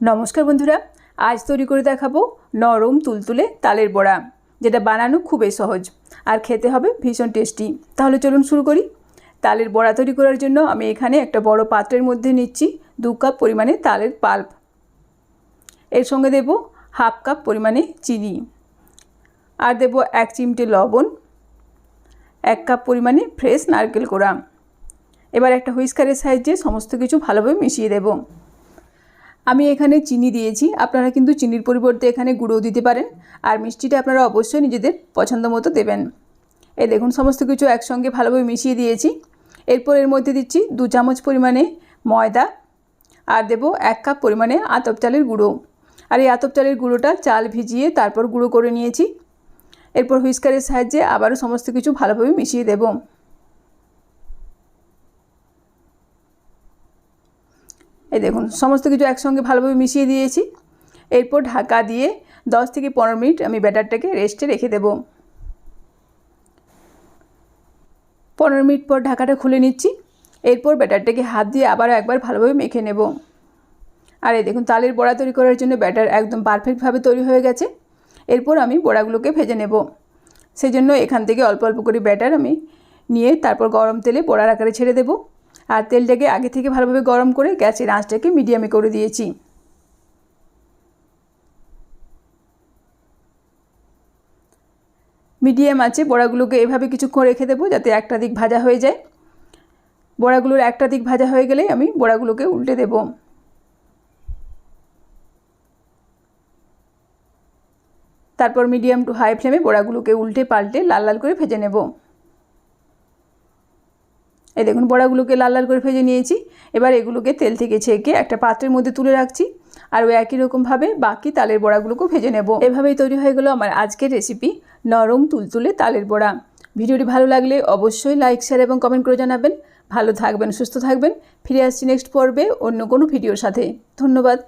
নমস্কার বন্ধুরা, আজ তৈরি করে দেখাবো নরম তুলতুলে তালের বড়া, যেটা বানানো খুবই সহজ আর খেতে হবে ভীষণ টেস্টি। তাহলে চলুন শুরু করি। তালের বড়া তৈরি করার জন্য আমি এখানে একটা বড় পাত্রের মধ্যে নিচ্ছি দু কাপ পরিমাণে তালের পাল্প। এর সঙ্গে দেব হাফ কাপ পরিমাণে চিনি আর দেব এক চিমটে লবণ, এক কাপ পরিমাণে ফ্রেশ নারকেল কোড়া। এবার একটা হুইস্কারের সাহায্যে সমস্ত কিছু ভালোভাবে মিশিয়ে দেবো। আমি এখানে চিনি দিয়েছি। আপনারা কিন্তু চিনির পরিবর্তে এখানে গুঁড়ো দিতে পারেন। আর মিষ্টিটা আপনারা অবশ্যই নিজেদের পছন্দ মতো দেবেন। এই দেখুন, সমস্ত কিছু একসঙ্গে ভালোভাবে মিশিয়ে দিয়েছি। এরপর এর মধ্যে দিচ্ছি দু চামচ পরিমাণে ময়দা। আর দেব এক কাপ পরিমাণে আতপ চালের গুঁড়ো। আর এই আতপ চালের গুঁড়োটা চাল ভিজিয়ে তারপর গুঁড়ো করে নিয়েছি। এরপর হুইস্কারের সাহায্যে আবারও সমস্ত কিছু ভালোভাবে মিশিয়ে দেবো। এই দেখুন, সমস্ত কিছু একসঙ্গে ভালোভাবে মিশিয়ে দিয়েছি। এরপর ঢাকা দিয়ে দশ থেকে পনেরো মিনিট আমি ব্যাটারটাকে রেস্টে রেখে দেব। পনেরো মিনিট পর ঢাকাটা খুলে নিচ্ছি। এরপর ব্যাটারটাকে হাত দিয়ে আবার একবার ভালোভাবে মেখে নেব। আর এই দেখুন, তালের বড়া তৈরি করার জন্য ব্যাটার একদম পারফেক্টভাবে তৈরি হয়ে গেছে। এরপর আমি বড়াগুলোকে ভেজে নেব। সেই জন্য এখান থেকে অল্প অল্প করে ব্যাটার আমি নিয়ে তারপর গরম তেলে বড়ার আকারে ছেড়ে দেবো। আর তেলটাকে আগে থেকে ভালোভাবে গরম করে গ্যাসের আঁচটাকে মিডিয়ামে করে দিয়েছি। মিডিয়াম আছে বড়াগুলোকে এভাবে কিছুক্ষণ রেখে দেবো যাতে একটা দিক ভাজা হয়ে যায়। বড়াগুলোর একটা দিক ভাজা হয়ে গেলে আমি বড়াগুলোকে উল্টে দেব। তারপর মিডিয়াম টু হাই ফ্লেমে বড়াগুলোকে উল্টে পাল্টে লাল লাল করে ভেজে নেব। এই দেখুন, বড়াগুলোকে লাল লাল করে ভেজে নিয়েছি। এবার এগুলোকে তেল থেকে ছেঁকে একটা পাত্রের মধ্যে তুলে রাখছি। আর ওই একই রকমভাবে বাকি তালের বড়াগুলোকেও ভেজে নেব। এভাবেই তৈরি হয়ে গেলো আমার আজকের রেসিপি নরম তুলতুলে তালের বড়া। ভিডিওটি ভালো লাগলে অবশ্যই লাইক শেয়ার এবং কমেন্ট করে জানাবেন। ভালো থাকবেন, সুস্থ থাকবেন। ফিরে আসছি নেক্সট পর্বে অন্য কোনো ভিডিওর সাথে। ধন্যবাদ।